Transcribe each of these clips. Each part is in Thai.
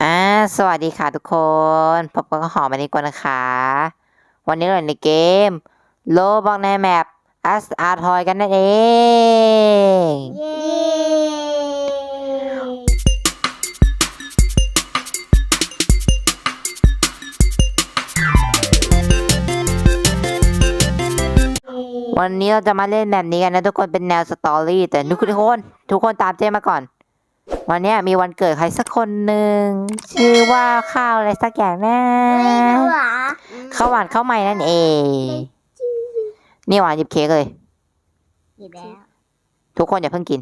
อ่าสวัสดีค่ะทุกคนพบกับหอมอันนี้ก่อนนะคะ วันนี้เราอยู่ในเกม โลบอกในแมป As a Toy กันนั่นเองเย้วันนี้เราจะมาเล่นแบบนี้กันนะทุกคนเป็นแนวสตอรี่แต่ทุกคนทุกคนตามเจ๊มาก่อน วันเนี้ยมีวันเกิดใครสักคนหนึ่งชื่อว่าข้าวอะไรสักอย่างนะเหรอข้าวหวานข้าวใหม่นั่นเองนี่หวานหยิบเค้กเลยหยิบแล้วทุกคนอย่าเพิ่งกิน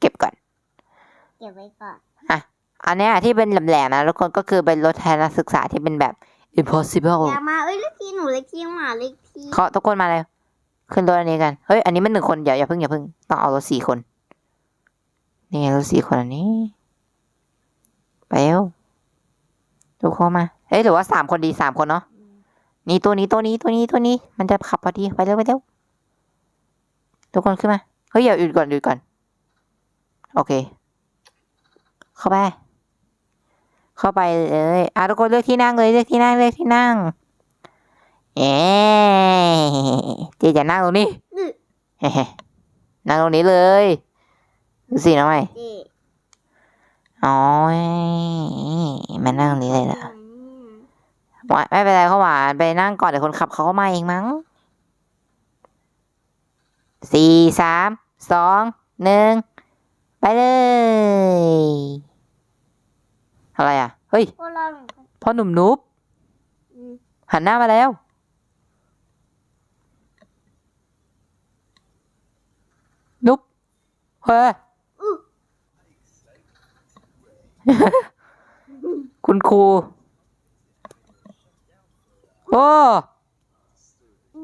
เก็บก่อนเก็บไว้ก่อนอันเนี้ยที่เป็นแหลมๆนะทุกคนก็คือเป็นรถแทนนักศึกษาที่เป็นแบบ impossible อย่ามาเอ้ยเล็กทีหนูเล็กทีหมาเล็กทีเขาทุกคนมาเลยขึ้นรถอันนี้กันเฮ้ยอันนี้มันหนึ่งคนอย่าอย่าเพิ่งอย่าเพิ่งต้องเอารถสี่คน นี่ไงรถสี่คนอันนี้ ไปเร็วทุกคนมา เอ้ยหรือว่าสามคนดีสามคนเนาะ นี่ตัวนี้ตัวนี้ตัวนี้ตัวนี้ มันจะขับพอดี ไปเร็วไปเร็วทุกคนขึ้นมา เฮ้ยอย่าหยุดก่อนหยุดก่อน โอเค เข้าไป เข้าไปเลยอะทุกคนเลือกที่นั่งเลยเลือกที่นั่งเลือกที่นั่ง เอ๊เจจะนั่งตรงนี้นั่งตรงนี้เลย สิน้องใหม่เจ๊อ๋อมานั่งตรงนี้เลยเหรอวะไม่เป็นไรเขาหวานไปนั่งก่อนเดี๋ยวคนขับเขาก็มาเองมั้งสี่สามสองหนึ่งไปเลย อะไรอะ เฮ้ยพวกเราพ่อหนุ่มนุ๊บอืมหันหน้ามาแล้ว นุ๊บเฮ้ยอื้อ คุณครู โอ้อื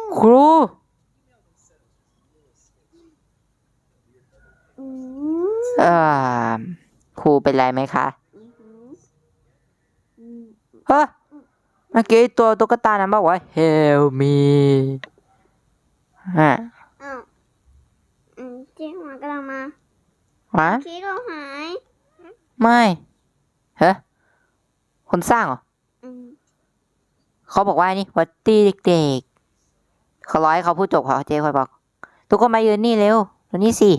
มครูอืมเอ่อครูเป็นไรไหมคะอืมอืมเฮ้ยเมื่อกี้ตัวตุ๊กตานั้นบอกว่า help me ฮะอ้าวอืมเจ๊หมากำลังมาหวานเค้กเราหาย ไม่เฮ้ยคนสร้างเหรออืมเขาบอกว่านี่วัตตี้เด็กๆเขาร้อยเขาพูดจบเขาเจ๊คอยบอก ทุกคนมายืนนี่เร็วตรงนี้สิ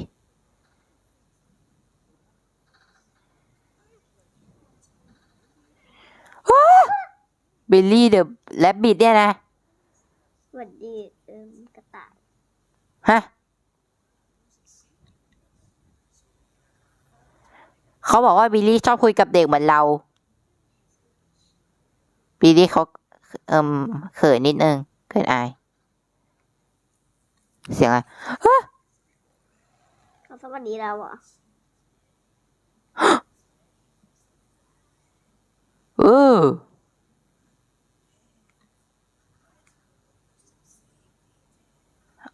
บิลลี่เดอะแลบบิดเนี่ยนะสวัสดีเอิมกระต่าย ฮะ เขาบอกว่าบิลลี่ชอบคุยกับเด็กเหมือนเราบิลลี่เขาเอิมเขินนิดนึงเขินอาย เสียงอะไรเขาสวัสดีเราเหรอเออ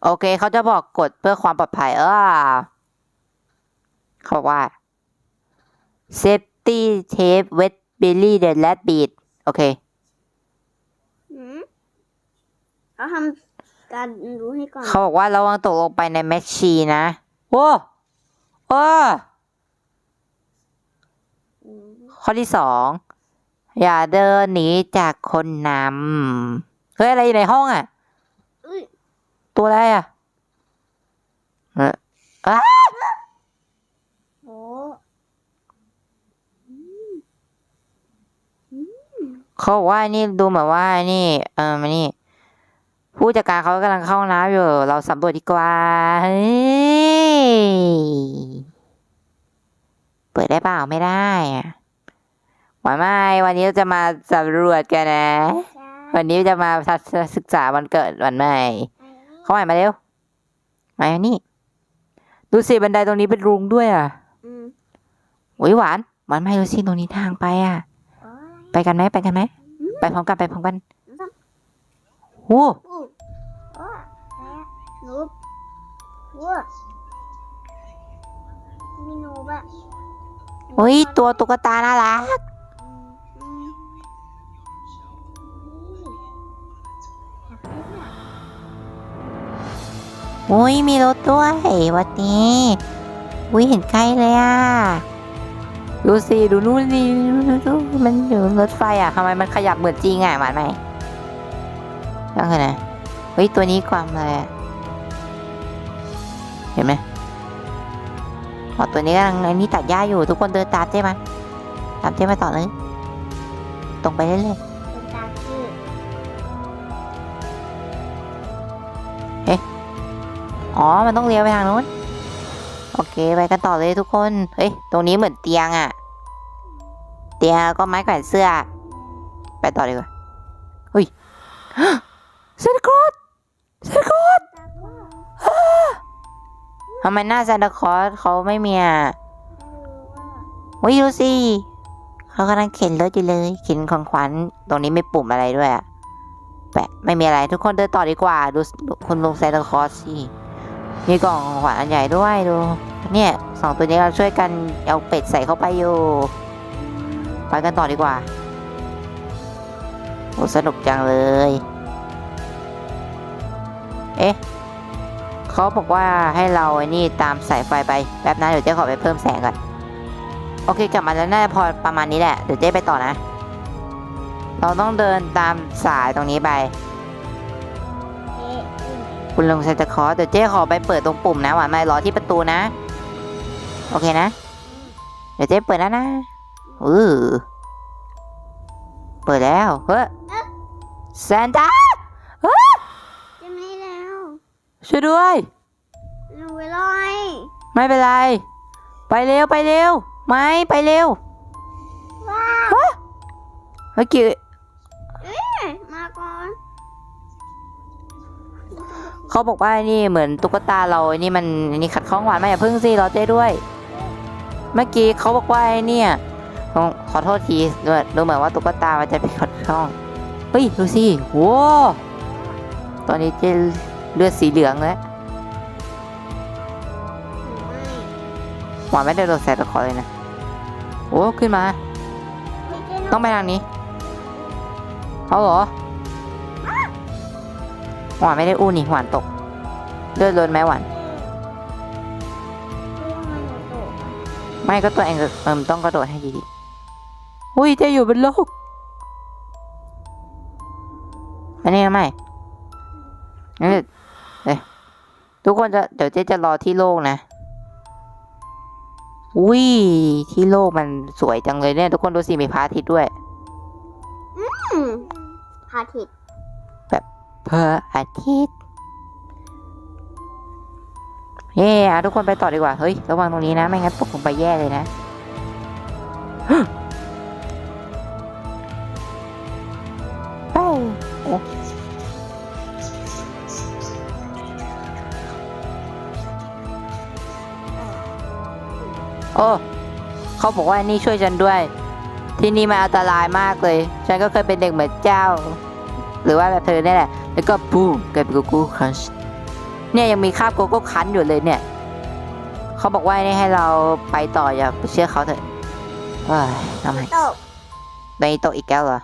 โอเค เขาจะบอกกฎเพื่อความปลอดภัย เออเขาบอกว่า safety tape with Billy the Rabbit โอเคหืมเขาทำการรู้ให้ก่อน เขาบอกว่าระวังตกลงไปในแมชชีนะโว้โอ้อืมข้อที่สอง อย่าเดินหนีจากคนนำเฮ้ย อะไรอยู่ในห้องอะอุ้ยตัวอะไรอะเอออ้า โอ้ เขาบอกว่านี่ดูเหมือนว่านี่ เออมานี่ ผู้จัดการเขากำลังเข้าห้องน้ำอยู่ เราสำรวจดีกว่าเฮ้ยเปิดได้เปล่าไม่ได้อะวันไม่วันนี้เราจะมาสำรวจกันนะใช่วันนี้จะมาทัศนศึกษาวันเกิดวันใหม่ เข้าใหม่มาเร็วมานี่ดูสิบันไดตรงนี้เป็นรุงด้วยอะอืมอุ้ยหวานหวานไม่ดูสิตรงนี้ทางไปอะโอ้ย ไปกันไหมไปกันไหมไปพร้อมกันไปพร้อมกันซ้โอ้อู้โอ้แพ้นูวัวมีนูบะโอ้ยตัวตุ๊กตาน่ารักอืมอืมอยากได้อะอุ้ยมีรถด้วยวันนี้อุ้ยเห็นใกล้เลยอะ ดูสิดูนู่นนี่มันอยู่รถไฟอะทำไมมันขยับเหมือนจริงอะหวานไหมนั่นคือไงเฮ้ยตัวนี้ความอะไรเห็นไหมอ๋อตัวนี้กำลังไอ้นี่ตัดหญ้าอยู่ทุกคนเดินตามเจ๊มาตามเจ๊มาต่อเลยตรงไปเรื่อยเป็นตาชื่อๆอ๋อมันต้องเลี้ยวไปทางนู้น โอเคไปกันต่อเลยทุกคน เฮ้ย ตรงนี้เหมือนเตียงอะ เตียงก็ไม้แขวนเสื้อ ไปต่อดีกว่าเฮ้ยเซนตาคลอสเซนตาคลอสทำไมหน้าเซนตาคลอสเขาไม่มีอะว่าวิดูสิเขากำลังเข็นรถอยู่เลยเข็นของขวัญตรงนี้ไม่ปุ่มอะไรด้วยอะแปะไม่มีอะไรทุกคนเดินต่อดีกว่า ดูคุณลุงซนตาคลอสสิ มีกล่องของขวัญอันใหญ่ด้วยดู เนี่ยสองตัวนี้เราช่วยกันเอาเป็ดใส่เข้าไปอยู่ไปกันต่อดีกว่าโอ้สนุกจังเลย เอ๊ะเขาบอกว่าให้เราไอ้นี่ตามสายไฟไปแป๊บนะเดี๋ยวเจ๊ขอไปเพิ่มแสงก่อนโอเคกลับมาแล้วน่าจะพอประมาณนี้แหละเดี๋ยวเจ๊ไปต่อนะ เราต้องเดินตามสายตรงนี้ไป คุณลุงซานตาคลอสเดี๋ยวเจ๊ขอไปเปิดตรงปุ่มนะหวานไม่รอที่ประตูนะ โอเคนะ เดี๋ยวเจ๊เปิดแล้วนะอือเปิดแล้ว เฮ้ยซานตาจะไม่แล้วช่วยด้วยหนูไปลอยไม่เป็นไร ไปเร็วไปเร็ว ไม่ไปเร็วว้าเมื่อกี้ เขาบอกว่าไอ้นี่เหมือนตุ๊กตาเราไอ้นี่มันไอ้นี่ขัดข้องหวานไหมอย่าพึ่งสิรอเจ้ด้วย เมื่อกี้เขาบอกว่าไอ้เนี่ยขอโทษทีดูเหมือนว่าตุ๊กตามันจะไปขัดข้องเฮ้ยดูสิโว้ตอนนี้เจเลือดสีเหลืองแล้วหวานไม่ได้โดนแสตะขอเลยนะโอ้ขึ้นมา ต้องไปทางนี้ เอาเหรอ หวานไม่ได้อู้นี่หวานตกเลือดล้นไหมหวานไม่ก็ตัวเองเอมต้องกระโดดให้ดีๆอุ้ยเจะอยู่บนโลกอันนี้ทำไมงั้นเดี๋ยวเยทุกคนจะเดี๋ยวเจ๊จะรอที่โลกนะอุ้ยที่โลกมันสวยจังเลยเนี่ย ทุกคนดูสิมีพระอาทิตย์ด้วย อืมพาทิตย์ พระอาทิตย์เย่ทุกคนไปต่อดีกว่า เฮ้ย ระวังตรงนี้นะ ไม่งั้นตกลงไปแย่เลยนะ ไปโอ้โอ้ เขาบอกว่านี่ช่วยฉันด้วย ที่นี่มันอันตรายมากเลย ฉันก็เคยเป็นเด็กเหมือนเจ้า หรือว่าแบบเธอเนี่ยแหละ แล้วก็ปูมกลายเป็นโกโก้ครันช์เนี่ยยังมีคราบโกโก้คันอยู่เลยเนี่ยเขาบอกว่านี่ให้เราไปต่ออย่าไปเชื่อเขาเถอะเฮ้ยทำไมตกในโต๊ะอีกแก้วเหรอ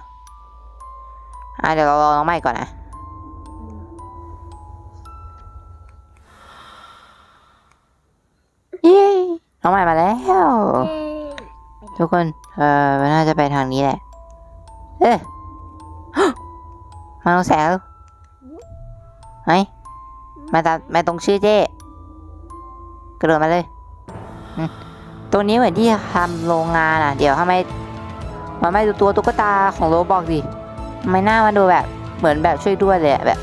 อะเดี๋ยวเรารอน้องใหม่ก่อนนะเย้น้องใหม่มาแล้วเย้ทุกคน เออมันน่าจะไปทางนี้แหละ เอ๊ะมาตรงแสง ไหนมาตามมาตรงชื่อเจ้กระโดดมาเลยอืมตรงนี้เหมือนที่ทำโรงงานอะ เดี๋ยวทำไมมันไม่ดูตัวตุ๊กตาของโรบอกดิทำไมหน้ามันดูแบบ เหมือนแบบช่วยด้วยเลยอะแบบ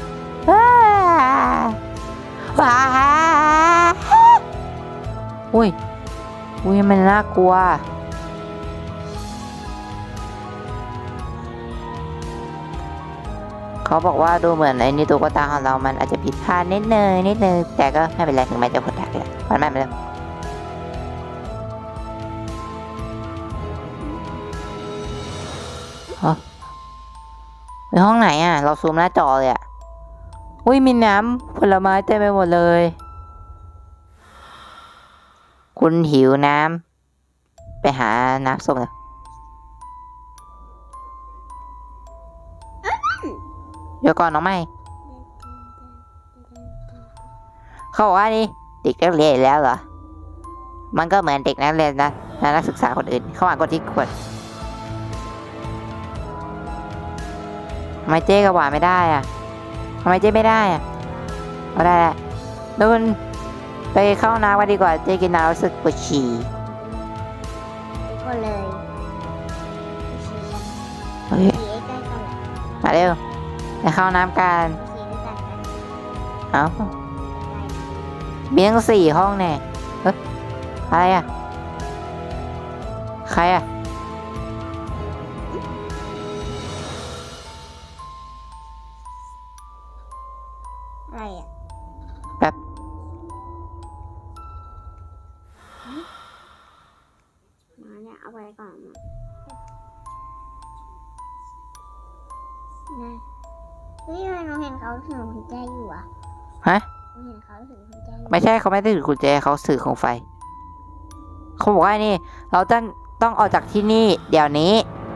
ว้าว้าอุ้ยอุ้ยมันน่ากลัว เขาบอกว่าดูเหมือนไอ้นี่ตุ๊กตาของเรามันอาจจะผิดพลาดนิดนึงนิดนึงแต่ก็ไม่เป็นไรถึงแม้จะผลแทกเลยมันไม่เป็นไรฮะในห้องไหนอะ เราซูมหน้าจอเลยอะ อุ้ยมีน้ำผลไม้เต็มไปหมดเลย คุณหิวน้ำ ไปหาน้ำส้มเลย ดี๋ยวก่อนน้องไม่เขาบอกว่านี่เด็กนักเรียนอีกแล้วเหรอ มันก็เหมือนเด็กนักเรียนนะนักศึกษาคนอื่น เข้ามากดที่ขวดทำไมเจ๊กับหวานไม่ได้อะทำไมเจ๊ไม่ได้อะเอาได้แหละนู่นไปเข้าห้องน้ำกันดีกว่าเจ๊กินน้ำรู้สึกปวดฉี่ทุกคนเลยฉี่กันเฮ้ยฉี่ใกล้ๆกันแหละมาเร็ว ไปเข้าห้องน้ำกันฉี่ด้วยกันกันเอ้าใกล้มีทั้งสี่ห้องแน่เฮ้ยอะไรอะ ใครอะๆอะไรอะ นูเห็นเขาถือกุญแจอยู่อะฮะหนูเห็นเขาถือกุญแจอยู่ไม่ใช่เขาไม่ได้ถือกุญแจเขาสื่อของไฟ เขาบอกว่านี่ เราต้องต้องออกจากที่นี่ เดี๋ยวนี้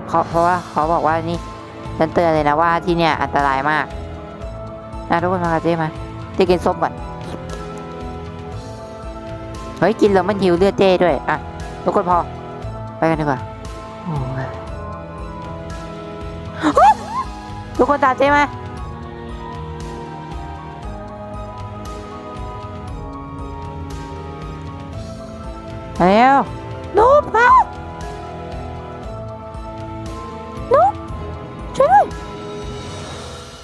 เขาเพราะว่าเขาบอกว่านี่ฉันเตือนเลยนะว่าที่เนี่ยอันตรายมากนะทุกคนมาค่ะเจ๊มาเจ๊กินส้มก่อนเฮ้ยกินแล้วมันหิวเลือดเจ๊ด้วยอะทุกคนพอ ไปกันดีกว่าโอ้ยทุกคนตามเจ๊มา มาเร็วนุ๊บมานุ๊บช่วยด้วย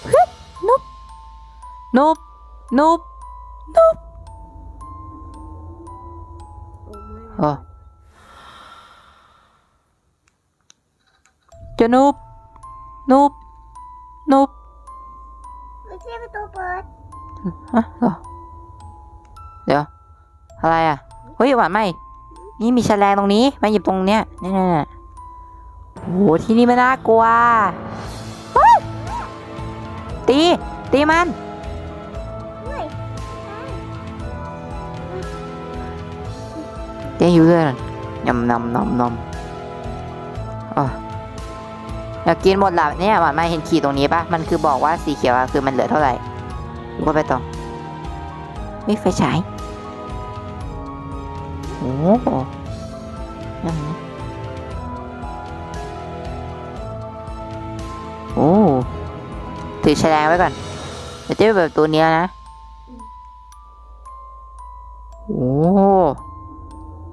เฮ้ยนุ๊บนุ๊บนุ๊บนุ๊บ โอ้ไม่ เออจะนุ๊บนุ๊บนุ๊บ ไม่ใช่ประตูเปิด ฮะเหรอเดี๋ยว อะไรอ่ะ เฮ้ยหวานไหม นี่มีแฉลงตรงนี้ มาหยิบตรงเนี้ยนี่นี่โอ้โหที่นี่ไม่น่ากลัวตี ตีมันเฮ้ยเจ๊หิวเลยยำนำนำนำอ๋ออยากกินหมดละเนี่ยหวานไม่เห็นขีดตรงนี้ปะมันคือบอกว่าสีเขียวคือมันเหลือเท่าไหร่ดูว่าไปต่อไม่ไฟฉาย โอ้โหยังไงโอ้ถือแฉลงไว้ก่อนเดี๋ยวเจ๊ไปแบบตัวเนี้ยนะ โอ้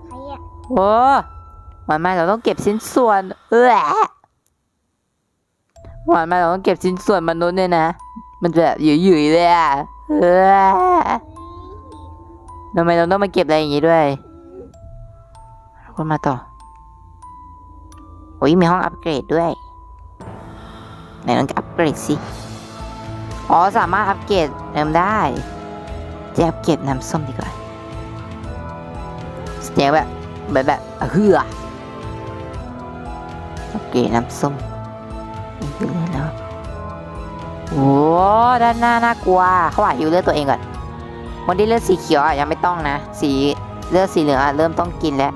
ใครอะโอ้หวานมาเราต้องเก็บชิ้นส่วน เออหวานมาเราต้องเก็บชิ้นส่วนมนุษย์เนี่ยนะ มันจะแบบหยุ่ยๆเลยอะเออทำไมเราต้องมาเก็บอะไรอย่างงี้ด้วย คนมาต่อโอ้ยมีห้องอัปเกรดด้วยไหนลองอัปเกรดสิ อ๋อสามารถอัปเกรดเติมได้จะอัปเกรดน้ำส้มดีกว่าเสียงแบบแบบแบบเฮือโอเคน้ำส้มนี่คือเลือดแล้วโอ้ด้านหน้าน่ากลัวเขาว่าอยู่เลือดตัวเองก่อนคนที่เลือดสีเขียวอะยังไม่ต้องนะ สีเลือดสีเหลืองอะเริ่มต้องกินแล้ว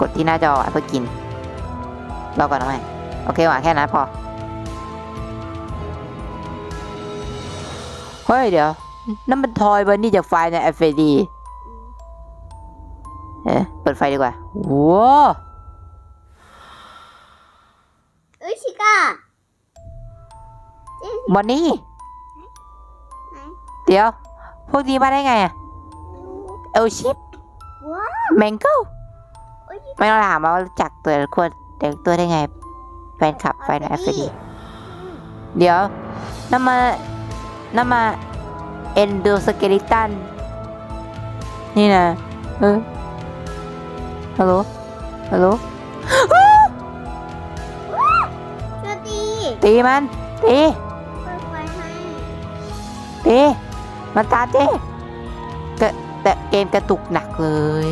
กดที่หน้าจออะเพื่อกินรอก่อนนะแม่โอเคหวานแค่นั้นพอ เฮ้ยเดี๋ยว นั่นมันทอยบันนี่จากไฟล์ใน FAD เอ๊ะเปิดไฟดีกว่าโว้เอ้ยชิก้าบอนนี่ไหนเดี๋ยว พวกนี้มาได้ไงอะเอลชิปว้าวแมงเกิลเอ้ย ไม่ต้องถามว่ารู้จักตัวควรเด็กตัวได้ไงแฟนคลับไฟใน FAD เดี๋ยวนั่นมานั่นมาเอนโดสเกลิตันนี่นะเออฮัลโหลฮัลโหลตีตีมันตีตีมันตาเจ๊แต่เกมกระตุกหนักเลย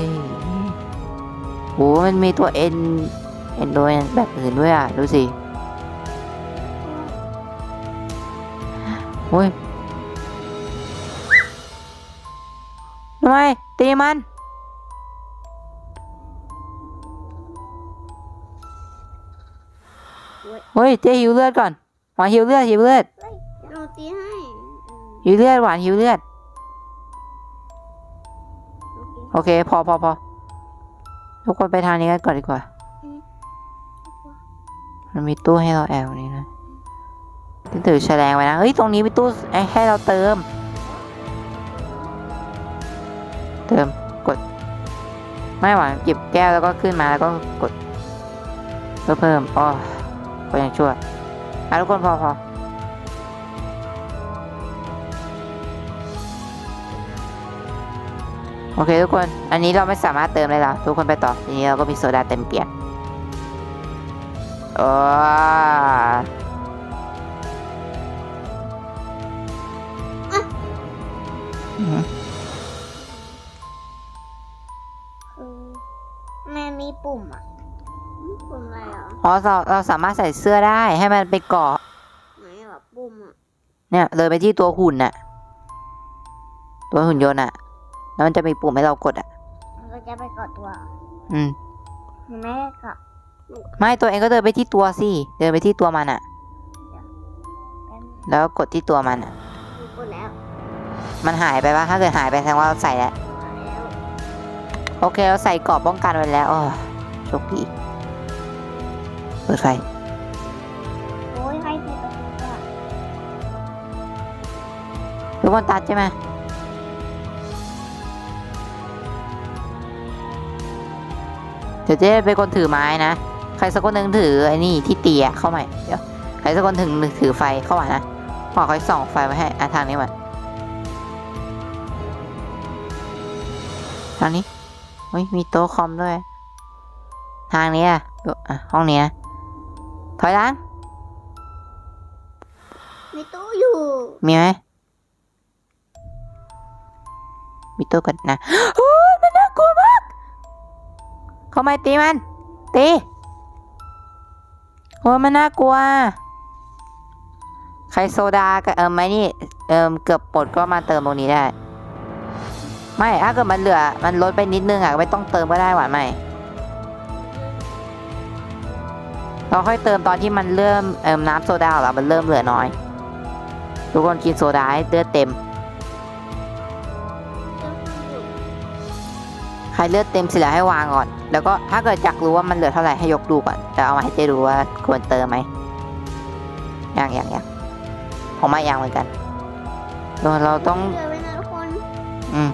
หมันมีตัวเอ็นเอ็นโดยแบบอื่นด้วยอะ ดูสิโอ้ยทำไมตีมัน เฮ้ยเจ๊หิวเลือดก่อนหวานหิวเลือดหิวเลือดเฮ้ยเดี๋ยวหนูตีให้เออหิวเลือดหวานหิวเลือด โอเคโอโอเคพอพอพอ ทุกคนไปทางนี้กันก่อนดีกว่า มันมีตู้ให้เราแอบนี้นะที่ถือแฉลงไว้นะ เฮ้ย ตรงนี้มีตู้ให้เราเติม เติม กด ไม่หวานหยิบแก้วแล้วก็ขึ้นมาแล้วก็กด เพื่อเพิ่มอ๋อก็ยังชั่วอะทุกคนพอพอ โอเคทุกคน อันนี้เราไม่สามารถเติมได้แล้วทุกคนไปต่อ ทีนี้เราก็มีโซดาเต็มเปียกโอ้อืมคือแม่มีปุ่มอะ ปุ่มอะไรอะอ๋อเราเราสามารถใส่เสื้อได้ให้มันไปเกาะไหนอะปุ่มอะ เนี่ยเลยไปที่ตัวหุ่นน่ะ ตัวหุ่นยนต์น่ะ แล้วมันจะมีปุ่มให้เรากดอะ มันก็จะไปกดตัวอืมหนูไม่ได้กดไม่ตัวเองก็เดินไปที่ตัวสิ เดินไปที่ตัวมันอะ เป็นแล้วกดที่ตัวมันอะหนูกดแล้วมันหายไปปะถ้าเกิดหายไปแสดงว่าเราใส่แล้วหายแล้วโอเคเราใส่เกราะป้องกันไว้แล้วอ๋อโชคดีเปิดไฟ โอ้ยใครปิดประตูก่อนทุกคนตัดใช่ไหม เดี๋ยวเจ๊เป็นคนถือไม้นะ ใครสักคนหนึ่งถือไอ้นี่ที่เตียเข้ามาเดี๋ยวใครสักคนถึงถือไฟเข้ามานะขอคอยส่องไฟไว้ให้อะทางนี้มาทางนี้เฮ้ยมีโต๊ะคอมด้วย ทางนี้อะดูอะห้องนี้นะถอยหลังมีตู้อยู่มีไหมมีตัวกันนะ เข้ามตีมัน ตี โอ้มันน่ากลัว ใครโซดากับเอิมไหมนี่ เอิมเกือบหมดก็มาเติมตรงนี้ได้ ไม่ถ้าเกิดมันเหลือ มันลดไปนิดนึงอะไม่ต้องเติมก็ได้หวานไหมเราค่อยเติมตอนที่มันเริ่มเอิมน้ำโซดาของเรามันเริ่มเหลือน้อย ทุกคนกินโซดาให้เลือดเต็ม ใครเลือดเต็มเสร็จแล้วให้วางก่อน แล้วก็ถ้าเกิดอยากรู้ว่ามันเหลือเท่าไหร่ให้ยกดูก่อนแต่เอามาให้เจ๊ดูว่าควรเติมไหมยังยังยังผมไม่ยังเหมือนกันเราเราต้องเจอไว้นะทุกคน อืม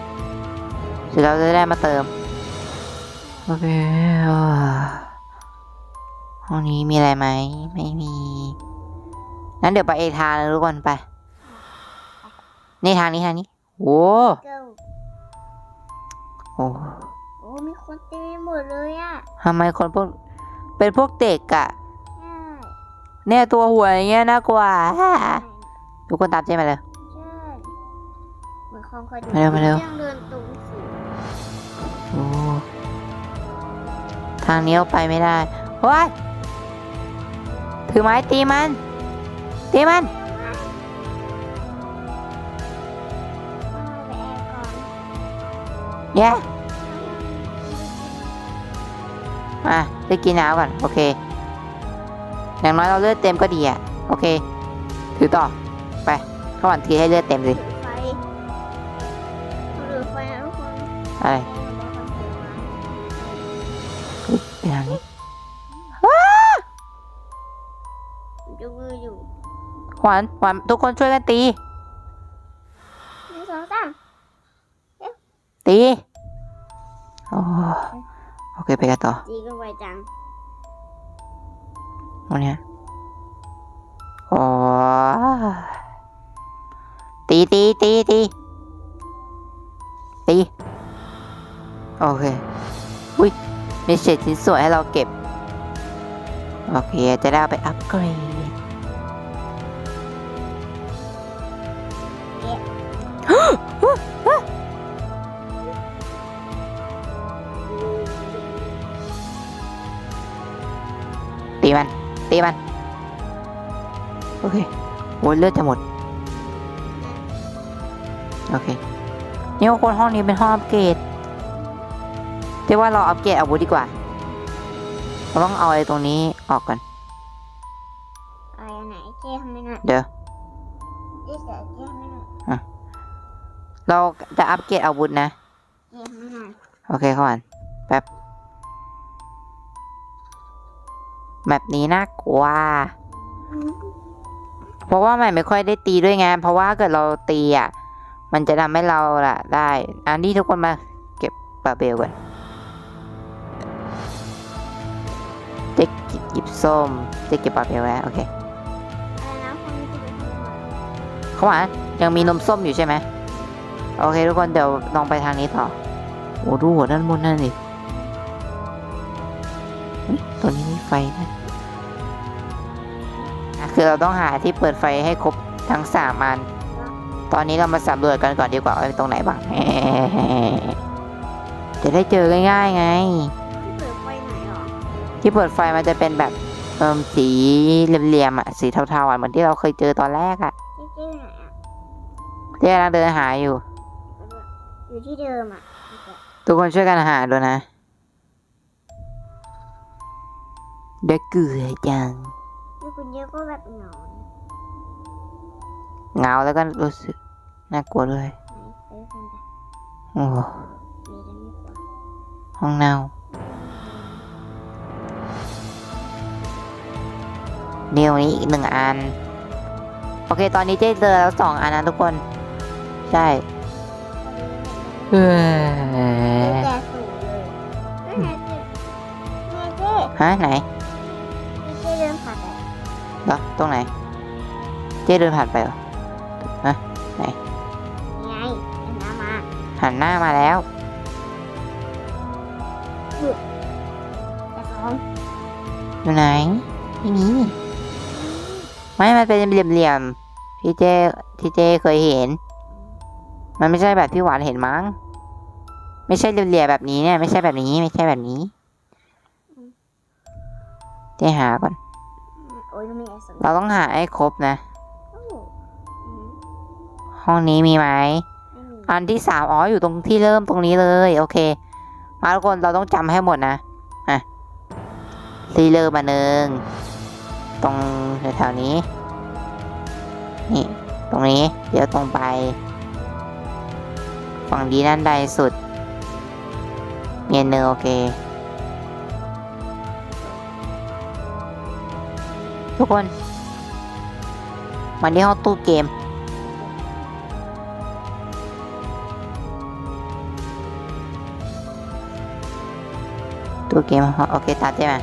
เสร็จแล้วจะได้มาเติม โอเคอ่าห้องนี้มีอะไรไหม ไม่มี งั้นเดี๋ยวไปเอกทางเลยทุกคนไป นี่ทางนี้ทางนี้ โอ้เกิลโอ้โอ้ มีคนเต็มไปหมดเลยอะทำไมคนพวก เป็นพวกเด็กอะใช่เนี่ยตัวหัวอย่างเงี้ยน่ากลัวใช่ทุกคนตามเจ๊มาเลย ใช่เหมือนของคอยดูมาเร็วมาเร็ว ยังเดินตรงสิโอ้ทางนี้เอาไปไม่ได้ว้ายถือไม้ตีมัน ตีมันเอาไปแอบก่อน แย่ มาได้กินน้ำก่อนโอเค อย่างน้อยเราเลือดเต็มก็ดีอะโอเค ถือต่อไปเข้าวันทีให้เลือดเต็มสิถือไฟถือไฟนะทุกคนอะไรให้มันได้คอนเสิร์ตมาไปทางนี้ยกมืออยู่หวานหวานทุกคนช่วยกันตีหนึ่งสองสามตีโอ้โอ เคไปกันต่อจีกันไวจังตรงเนี้ยโอ้ตีตีตีตีตีโอเคอุ้ยมีเศษชิ้นส่วนให้เราเก็บ โอเค จะได้เอาไปอัปเกรด ตีมัน โอเคโอ้ยเลือดจะหมด โอเค นี่ว่าคนห้องนี้เป็นห้องอัปเกรดเรียกว่าเราอัปเกรดอาวุธดีกว่า เราต้องเอาไอ้ตรงนี้ออกก่อนอะไรอันไหนเจ๊ทำไม่หน่อยเดี๋ยวเจ๊เสียเจ๊ทำไม่หน่อยเราจะอัปเกรดอาวุธนะเจ๊ทำไม่หน่อยอเคเข้าอ่านแป๊บ แบบนี้น่ากลัว เพราะว่าใหม่ไม่ค่อยได้ตีด้วยไง เพราะว่าเกิดเราตีอะ มันจะทำให้เราล่ะ ได้ อันนี้ทุกคนมาเก็บบาเบลก่อนเจ๊กิบหยิบส้มเจ๊เก็บบาเบลไว้โอเคอะไรนะคนนี้จะเป็นคนมาเขาว่ายังมีนมส้มอยู่ใช่ไหมโอเค ทุกคนเดี๋ยวลองไปทางนี้ต่อโอ้ดูหัวด้านบนนั่นดิ ไฟนะอะคือเราต้องหาที่เปิดไฟให้ครบทั้งสามอัน ตอนนี้เรามาสำรวจกันก่อนดีกว่าว่ามีตรงไหนบ้าง จะได้เจอง่ายๆไงที่เปิดไฟไหนหรอที่เปิดไฟมันจะเป็นแบบเอิมสีเหลี่ยมๆอะสีเทาๆอะเหมือนที่เราเคยเจอตอนแรกอะเจ๊เจ๊ไหนอะที่กำลังเดินหาอยู่ อยู่ที่เดิมอะ ทุกคนช่วยกันหาด้วยนะ เด็กเกลือจังอยู่คนเดียวก็แบบเหงาเหงาแล้วก็รู้สึกน่ากลัวด้วยไหนไปด้วยกันไปโอ้โหมีอะไรไม่กลัวห้องเน่านี่ตรงนี้อีกหนึ่งอัน โอเค ตอนนี้เจ๊เจอแล้วสองอันนะทุกคน ใช่เออแต่สูงเลยนั่นไงเจ๊นี่เจ๊ฮะไหน เหรอตรงไหน เจ๊เดินผ่านไปเหรอนี่ไงเดินน้ำมาหันหน้ามาแล้วแต่ของอยู่ไหนไม่มีไม่ มันเป็นเหลี่ยมๆที่เจ้ที่เจ้เคยเห็น มันไม่ใช่แบบที่หวานเห็นมั้ง ไม่ใช่เหลี่ยมๆแบบนี้เนี่ย ไม่ใช่แบบนี้ ไม่ใช่แบบนี้เจ้หาก่อน โอ้ยไม่มีไอสนเราต้องหาให้ครบนะโอ้อืมห้องนี้มีไหมไม่มีอันที่สามอ๋ออยู่ตรงที่เริ่มตรงนี้เลย โอเค มาทุกคนเราต้องจำให้หมดนะอะที่เริ่มมาหนึ่งตรงแถวๆนี้ นี่ ตรงนี้ เดี๋ยวตรงไป ฝั่งดีด้านใดสุดเมียนเนอร์โอเค ทุกคนมาที่ห้องตู้เกม ตู้เกมห้องโอเค ตามเจ๊มา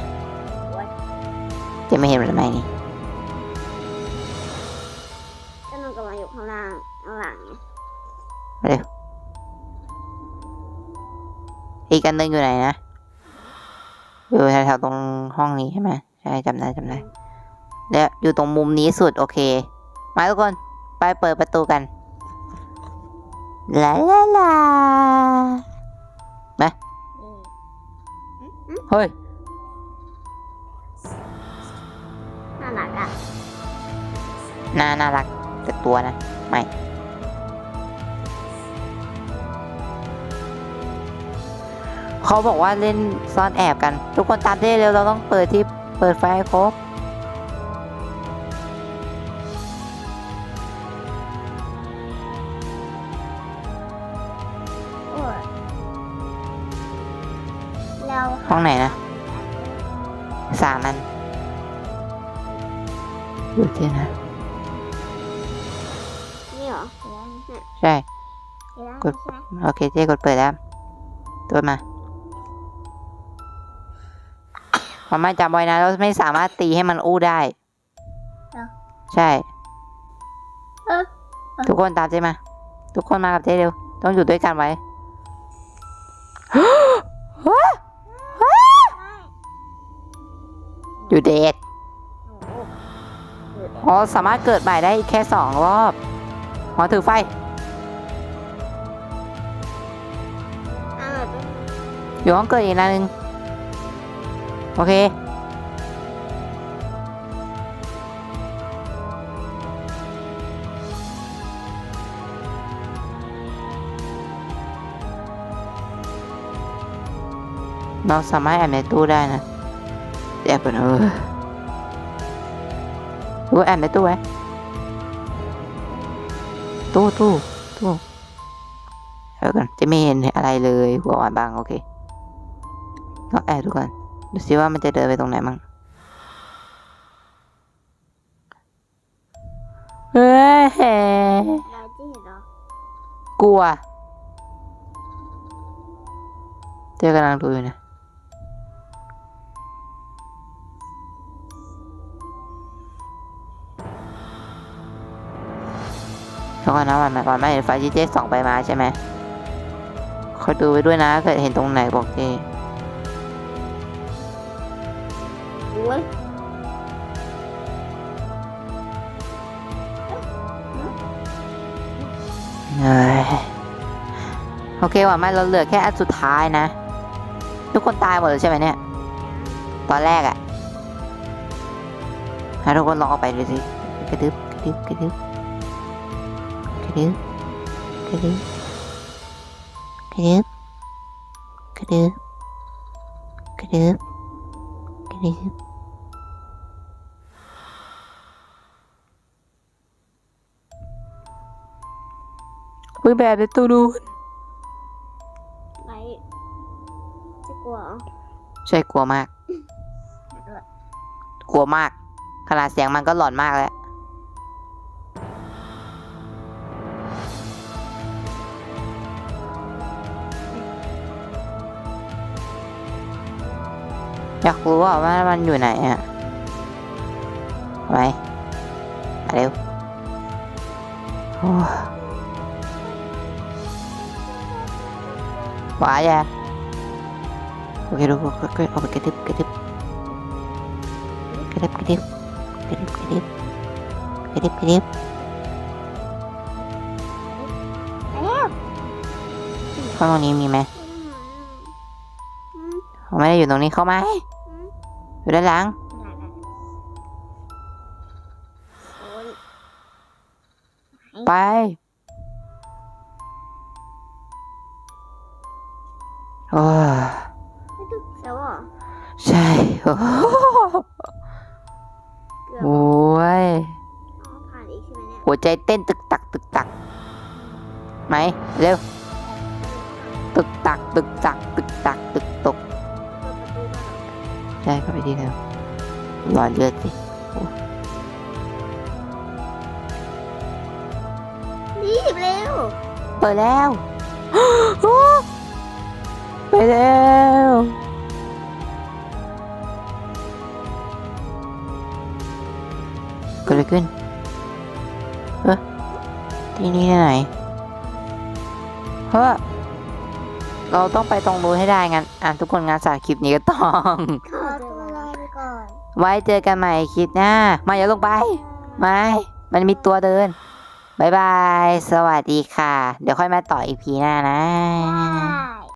เจ๊ไม่เห็นหรือไม่นี่ก็มันกำลังอยู่ข้างล่างข้างหลังไงมาเร็วอีกอันหนึงอยู่ไหนนะ อยู่แถวๆตรงห้องนี้ใช่ไหมใช่จำได้จำได้ แล้วอยู่ตรงมุมนี้สุดโอเค มาทุกคน ไปเปิดประตูกันลาลาลานี่เฮ้ย น่ารักอะ น่า น่ารัก แต่ตัวนะ ไม่ เขาบอกว่าเล่นซ่อนแอบกัน ทุกคนตามได้เร็ว เราต้องเปิดที่เปิดไฟให้ครบ ดูที่นะ นี่เหรอเดี๋ยวเนี่ยใช่เดี๋ยวกดใช่ไหมโอเคเจ๊กดเปิดแล้ว ตัวมามาไม่จำไว้นะ เราไม่สามารถตีให้มันอู้ได้ ใช่เออทุกคนตามเจ๊มา ทุกคนมากับเจ๊เร็ว ต้องอยู่ด้วยกันไว้อยู่เดทโอ้โหอ๋อสามารถเกิดใหม่ได้แค่สองรอบ หอถือไฟ อยู่ห้องเกิดอีกนานหนึ่งโอเค เราสามารถแอบในตู้ได้นะแอบก่อนเออ ดูแอบในตู้ไว้ตู้ตู้ตู้เดี๋ยวกันจะไม่เห็นอะไรเลยหัวหวานบางโอเคก็แอบดูก่อนดูซิว่ามันจะเดินไปตรงไหนมั่งเฮ้ยกลัวเจ๊กำลังดูอยู่นะ แล้วก็นะวันหมายก่อนไม่เห็นไฟที่เจ๊ส่องไปมาใช่ไหมคอยดูไว้ด้วยนะเกิดเห็นตรงไหนบอกเจ๊โอ้ยเฮ้ยโอเคว่าไม่เราเหลือแค่อันสุดท้ายนะ ทุกคนตายหมดเลยใช่ไหมเนี่ย ตอนแรกอะให้ทุกคนลองเอาไปดูสิกระดึบกระดึบกระดึบก ระดึบกระดึบกระดึบกระดึบกระดึบกระดึบอุ้ยแบบในตู้ดูนไรจะกลัวเหรอใช่กลัวมาก กลัวมาก ขนาดเสียงมันก็หลอนมากแล้ว อยากรู้ว่าว่ามันอยู่ไหนอะไปมาเร็วโอ้ยหวายแย่โอเคดูก็ก็เอาไปกระดึบกระดึบกระดึบกระดึบกระดึบกระดึบกระดึบกระดึบแล้วข้างตรงนี้มีไหมอืมเขาไม่ได้อยู่ตรงนี้เข้าไหมอืมอยู่ ด้านหลังโอ้ยไป โอ้ยไม่ตึกแล้วเหรอใช่ โอ้โหเกือบโอ้ยอ๋อผ่านอีกใช่ไหมเนี่ยหัวใจเต้นตึกตักตึกตักไหมเร็ว ตึกตักตึกตักตึกตักตึกตก ใช่เข้าไปที่เร็วรอเลือดสิรีบเร็ว เปิดแล้ว ไปแล้วเกิดอะไรขึ้นเฮ้ยที่นี่ที่ไหนเฮ้ยเราต้องไปตรงนู้นให้ได้งั้นอะทุกคนงานสาคลิปนี้ก็ต้อง ไว้เจอกันใหม่คลิปหน้ามาอย่าลงไป ไม่ มันมีตัวเดินบายบาย สวัสดีค่ะ เดี๋ยวค่อยมาต่ออีพีหน้านะ